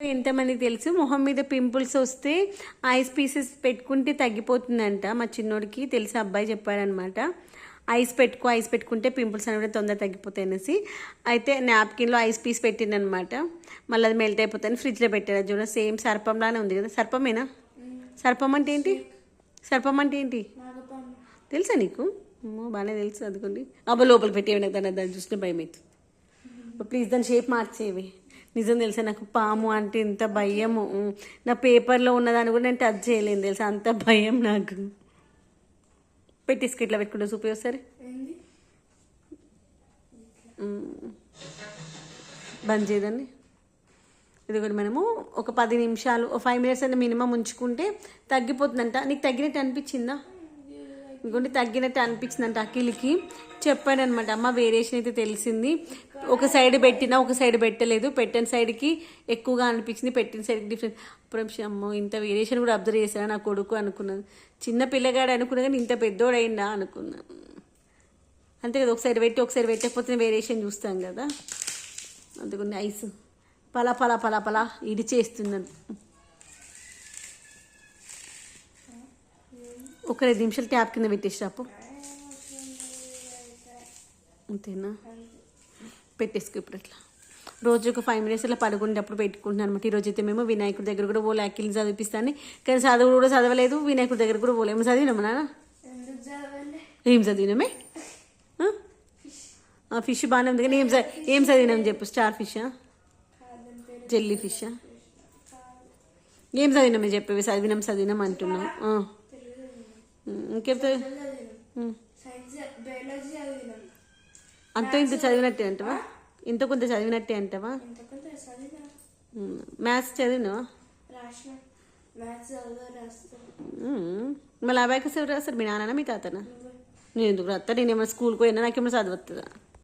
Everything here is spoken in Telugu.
ఎంతమందికి తెలుసు? మొహం మీద పింపుల్స్ వస్తే ఐస్ పీసెస్ పెట్టుకుంటే తగ్గిపోతుందంట. మా చిన్నోడికి తెలిసి అబ్బాయి చెప్పాడనమాట. ఐస్ పెట్టుకో ఐస్ పెట్టుకుంటే పింపుల్స్ అనేవి తొందర తగ్గిపోతాయి అనేసి అయితే నాప్కిన్లో ఐస్ పీస్ పెట్టిందనమాట మళ్ళీ అది మెల్ట్ అయిపోతాయని ఫ్రిడ్జ్లో పెట్టారు చూడ సేమ్ సర్పంలానే ఉంది కదా. సర్పమేనా? సర్పం అంటే ఏంటి? సర్పం అంటే ఏంటి? తెలుసా నీకు? అమ్మో బాగానే తెలుసు అందుకోండి అబ్బా లోపల పెట్టేవి దాన్ని దాన్ని చూసిన భయం అవుతుంది ప్లీజ్ దాని షేప్ మార్చేవి నిజం తెలుసా? నాకు పాము అంటే ఇంత భయము. ఉమ్. నా పేపర్లో ఉన్నదాన్ని కూడా నేను టచ్ చేయలేను తెలుసా? అంత భయం నాకు. పెట్టేసుకు ఇట్లా పెట్టుకుంటా చూపి ఒకసారి. బంద్ చేయదండి. ఇది కూడా మనము ఒక పది నిమిషాలు ఒక ఫైవ్ మినిట్స్ అంటే మినిమం ఉంచుకుంటే తగ్గిపోతుందంట. నీకు తగ్గినట్టు అనిపించిందా? గుండె తగ్గినట్టు అనిపించిందంట అఖిల్కి. చెప్పాడనమాట అమ్మ వేరియేషన్ అయితే తెలిసింది. ఒక సైడ్ పెట్టినా ఒక సైడ్ పెట్టలేదు. పెట్టిన సైడ్కి ఎక్కువగా అనిపించింది పెట్టిన సైడ్కి డిఫరెన్స్ అప్పుడు అమ్మో ఇంత వేరియేషన్ కూడా అబ్జర్వ్ చేశాను నా కొడుకు అనుకున్నాను చిన్న పిల్లగాడు అనుకున్నా కానీ ఇంత పెద్దోడైందా? అయిందా అనుకున్నాను అంతే కదా ఒకసారి పెట్టి ఒకసారి పెట్టకపోతే వేరియేషన్ చూస్తాం కదా. అందుకని ఐస్. పలా పలా పలా పలా ఇది చేస్తున్నాను ఒక రెండు నిమిషాలు ట్యాప్ కింద పెట్టేసి రాపు. అంతేనా? పెట్టేసుకో ఇప్పుడు అట్లా రోజు ఒక ఫైవ్ మినిట్స్ అలా పడుకునేటప్పుడు పెట్టుకుంటున్నాను అనమాట ఈరోజు అయితే మేము వినాయకుడి దగ్గర కూడా పోలే అఖిల్ని చదివిపిస్తాను. కానీ చదువు కూడా చదవలేదు. వినాయకుడి దగ్గర కూడా పోలేము చదివినాము నాన్న? ఏం చదివినామే? ఫిష్ బాగానే ఉంది కానీ ఏం ఏం చదివినాం చెప్పు? స్టార్ ఫిషా జెల్లీ ఫిషా ఏం చదివినామే చెప్పేవి చదివినాం చదివినాం అంటున్నాం. ఇంకేం అంత ఇంత చదివినట్టే అంటవా? ఇంత కొంత చదివినట్టే అంటవా? చదివినా మ్యాథ్స్ చదివినావా? మళ్ళీ అబ్బాయికి ఎవరు రాస్తారు మీ నాన్న మీ తాతనా? నేను ఎందుకు రాస్తా నేను ఏమైనా స్కూల్కి పోయినా నాకేమైనా చదవస్తుందా